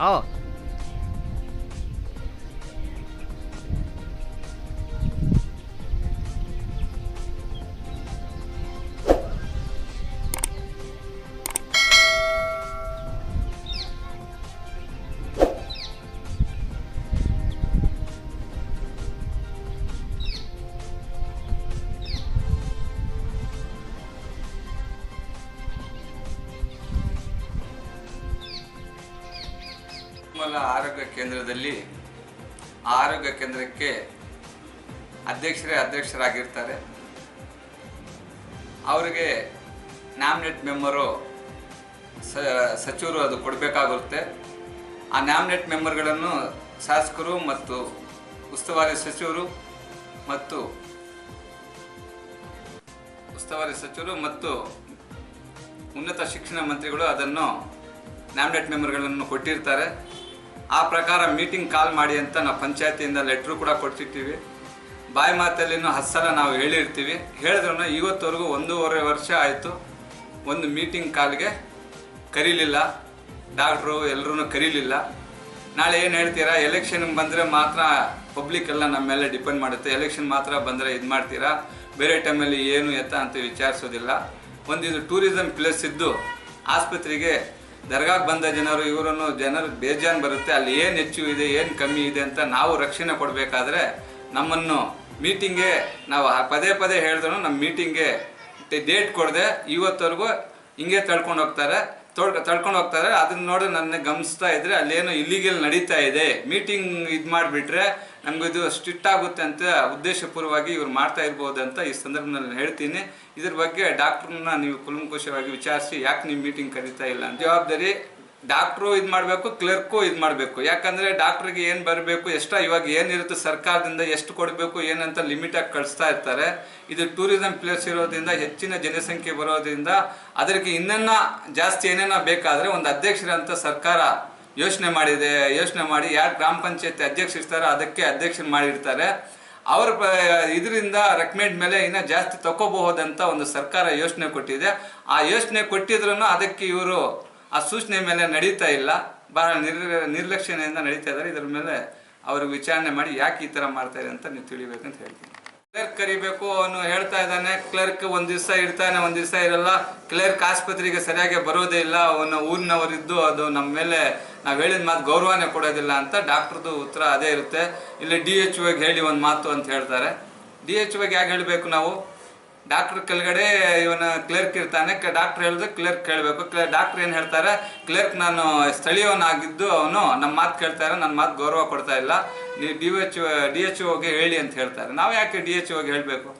好。ತಿರುಮಲ ಆರೋಗ್ಯ ಕೇಂದ್ರದಲ್ಲಿ ಆರೋಗ್ಯ ಕೇಂದ್ರಕ್ಕೆ ಅಧ್ಯಕ್ಷರೇ ಅಧ್ಯಕ್ಷರಾಗಿರ್ತಾರೆ. ಅವರಿಗೆ ನ್ಯಾಮ್ನೆಟ್ ಮೆಂಬರು ಸಚಿವರು ಅದು ಕೊಡಬೇಕಾಗುತ್ತೆ. ಆ ನ್ಯಾಮ್ನೆಟ್ ಮೆಂಬರ್ಗಳನ್ನು ಶಾಸಕರು ಮತ್ತು ಉಸ್ತುವಾರಿ ಸಚಿವರು ಮತ್ತು ಉಸ್ತುವಾರಿ ಸಚಿವರು ಮತ್ತು ಉನ್ನತ ಶಿಕ್ಷಣ ಮಂತ್ರಿಗಳು ಅದನ್ನು ನ್ಯಾಮ್ನೆಟ್ ಮೆಂಬರ್ಗಳನ್ನು ಕೊಟ್ಟಿರ್ತಾರೆ. ಆ ಪ್ರಕಾರ ಮೀಟಿಂಗ್ ಕಾಲ್ ಮಾಡಿ ಅಂತ ನಾವು ಪಂಚಾಯತಿಯಿಂದ ಲೆಟ್ರು ಕೂಡ ಕೊಡ್ತಿರ್ತೀವಿ. ಬಾಯಿ ಮಾತಲ್ಲಿನೂ ಹತ್ತು ಸಲ ನಾವು ಹೇಳಿರ್ತೀವಿ. ಹೇಳಿದ್ರೂ ಇವತ್ತವರೆಗೂ ಒಂದೂವರೆ ವರ್ಷ ಆಯಿತು. ಒಂದು ಮೀಟಿಂಗ್ ಕಾಲ್ಗೆ ಕರೀಲಿಲ್ಲ. ಡಾಕ್ಟ್ರು ಎಲ್ಲರೂ ಕರೀಲಿಲ್ಲ. ನಾಳೆ ಏನು ಹೇಳ್ತೀರಾ? ಎಲೆಕ್ಷನ್ ಬಂದರೆ ಮಾತ್ರ ಪಬ್ಲಿಕ್ ಎಲ್ಲ ನಮ್ಮ ಮೇಲೆ ಡಿಪೆಂಡ್ ಮಾಡುತ್ತೆ. ಎಲೆಕ್ಷನ್ ಮಾತ್ರ ಬಂದರೆ ಇದು ಮಾಡ್ತೀರಾ? ಬೇರೆ ಟೈಮಲ್ಲಿ ಏನು ಎತ್ತ ಅಂತ ವಿಚಾರಿಸೋದಿಲ್ಲ. ಒಂದಿದು ಟೂರಿಸಮ್ ಪ್ಲೇಸ್ ಇದ್ದು ಆಸ್ಪತ್ರೆಗೆ ದರ್ಗಾಗೆ ಬಂದ ಜನರು, ಇವರನ್ನು ಜನರು ಬೇಜಾನ್ ಬರುತ್ತೆ. ಅಲ್ಲಿ ಏನು ಹೆಚ್ಚು ಇದೆ, ಏನು ಕಮ್ಮಿ ಇದೆ ಅಂತ ನಾವು ರಕ್ಷಣೆ ಕೊಡಬೇಕಾದ್ರೆ ನಮ್ಮನ್ನು ಮೀಟಿಂಗ್ಗೆ ನಾವು ಪದೇ ಪದೇ ಹೇಳಿದ್ರು ನಮ್ಮ ಮೀಟಿಂಗ್ಗೆ ಡೇಟ್ ಕೊಡದೆ ಇವತ್ತವರೆಗೂ ಹಿಂಗೆ ತಳ್ಕೊಂಡು ಹೋಗ್ತಾರೆ. ತೊಳ್ ತಳ್ಕೊಂಡು ಹೋಗ್ತಾರೆ. ಅದನ್ನ ನೋಡಿ ನನ್ನ ಗಮನಿಸ್ತಾ ಇದ್ರೆ ಅಲ್ಲೇನೋ ಇಲ್ಲಿಗಲ್ ನಡೀತಾ ಇದೆ. ಮೀಟಿಂಗ್ ಇದು ಮಾಡಿಬಿಟ್ರೆ ನಮ್ಗೆ ಇದು ಸ್ಟ್ರಿಕ್ಟ್ ಆಗುತ್ತೆ ಅಂತ ಉದ್ದೇಶಪೂರ್ವವಾಗಿ ಇವ್ರು ಮಾಡ್ತಾ ಇರ್ಬೋದು ಅಂತ ಈ ಸಂದರ್ಭದಲ್ಲಿ ಹೇಳ್ತೀನಿ. ಇದ್ರ ಬಗ್ಗೆ ಡಾಕ್ಟ್ರನ್ನ ನೀವು ಕುಲಂಕುಷವಾಗಿ ವಿಚಾರಿಸಿ, ಯಾಕೆ ನೀವು ಮೀಟಿಂಗ್ ಕರೀತಾ ಇಲ್ಲ? ಅಂತ ಜವಾಬ್ದಾರಿ ಡಾಕ್ಟ್ರು ಇದು ಮಾಡಬೇಕು, ಕ್ಲರ್ಕು ಇದು ಮಾಡಬೇಕು. ಯಾಕಂದರೆ ಡಾಕ್ಟ್ರಿಗೆ ಏನು ಬರಬೇಕು ಎಷ್ಟ ಇವಾಗ ಏನಿರುತ್ತೆ, ಸರ್ಕಾರದಿಂದ ಎಷ್ಟು ಕೊಡಬೇಕು, ಏನಂತ ಲಿಮಿಟಾಗಿ ಕಳಿಸ್ತಾ ಇರ್ತಾರೆ. ಇದು ಟೂರಿಸಂ ಪ್ಲೇಸ್ ಇರೋದ್ರಿಂದ, ಹೆಚ್ಚಿನ ಜನಸಂಖ್ಯೆ ಬರೋದ್ರಿಂದ, ಅದಕ್ಕೆ ಇನ್ನನ್ನ ಜಾಸ್ತಿ ಏನೇನ ಬೇಕಾದರೆ, ಒಂದು ಅಧ್ಯಕ್ಷರಂತ ಸರ್ಕಾರ ಯೋಚನೆ ಮಾಡಿದೆ, ಯೋಚನೆ ಮಾಡಿ ಯಾರು ಗ್ರಾಮ ಪಂಚಾಯತಿ ಅಧ್ಯಕ್ಷ ಇರ್ತಾರೋ ಅದಕ್ಕೆ ಅಧ್ಯಕ್ಷರು ಮಾಡಿರ್ತಾರೆ. ಅವ್ರ ಇದರಿಂದ ರೆಕಮೆಂಡ್ ಮೇಲೆ ಇನ್ನೂ ಜಾಸ್ತಿ ತಗೋಬಹುದಂತ ಒಂದು ಸರ್ಕಾರ ಯೋಚನೆ ಕೊಟ್ಟಿದೆ. ಆ ಯೋಚನೆ ಕೊಟ್ಟಿದ್ರು ಅದಕ್ಕೆ ಇವರು ಆ ಸೂಚನೆ ಮೇಲೆ ನಡೀತಾ ಇಲ್ಲ. ಬಹಳ ನಿರ್ ನಿರ್ಲಕ್ಷಣೆಯಿಂದ ನಡೀತಾ ಇದ್ದಾರೆ. ಇದ್ರ ಮೇಲೆ ಅವ್ರಿಗೆ ವಿಚಾರಣೆ ಮಾಡಿ ಯಾಕೆ ಈ ಥರ ಮಾಡ್ತಾರೆ ಅಂತ ನೀವು ತಿಳಿಬೇಕಂತ ಹೇಳ್ತೀನಿ. ಕ್ಲರ್ಕ್ ಕರಿಬೇಕು ಅವನು ಹೇಳ್ತಾ ಇದ್ದಾನೆ ಕ್ಲರ್ಕ್ ಒಂದು ದಿವಸ ಇರ್ತಾನೆ, ಒಂದು ದಿವಸ ಇರಲ್ಲ. ಕ್ಲರ್ಕ್ ಆಸ್ಪತ್ರೆಗೆ ಸರಿಯಾಗಿ ಬರೋದೇ ಇಲ್ಲ. ಅವನು ಊರಿನವರಿದ್ದು ಅದು ನಮ್ಮ ಮೇಲೆ ನಾವು ಹೇಳಿದ ಮಾತು ಗೌರವನೇ ಕೊಡೋದಿಲ್ಲ ಅಂತ ಡಾಕ್ಟ್ರದ್ದು ಉತ್ತರ ಅದೇ ಇರುತ್ತೆ. ಇಲ್ಲಿ ಡಿ ಎಚ್ ಹೇಳಿ ಒಂದು ಮಾತು ಅಂತ ಹೇಳ್ತಾರೆ. ಡಿ ಎಚ್ ಒಗೆ ಯಾಕೆ ಹೇಳಬೇಕು ನಾವು? ಡಾಕ್ಟರ್ ಕೆಳಗಡೆ ಇವನ ಕ್ಲರ್ಕ್ ಇರ್ತಾನೆ. ಡಾಕ್ಟರ್ ಹೇಳಿದ್ರೆ ಕ್ಲರ್ಕ್ ಹೇಳಬೇಕು ಕ್ಲರ್ ಡಾಕ್ಟರ್ ಏನು ಹೇಳ್ತಾರೆ? ಕ್ಲರ್ಕ್ ನಾನು ಸ್ಥಳೀಯವನಾಗಿದ್ದು ಅವನು ನಮ್ಮ ಮಾತು ಕೇಳ್ತಾರೆ ನನ್ನ ಮಾತು ಗೌರವ ಕೊಡ್ತಾ ಇಲ್ಲ. ನೀವು ಡಿ ಎಚ್ ಡಿ ಎಚ್ ಒಗೆ ಹೇಳಿ ಅಂತ ಹೇಳ್ತಾರೆ. ನಾವು ಯಾಕೆ ಡಿ ಎಚ್ ಒಗೆ ಹೇಳಬೇಕು?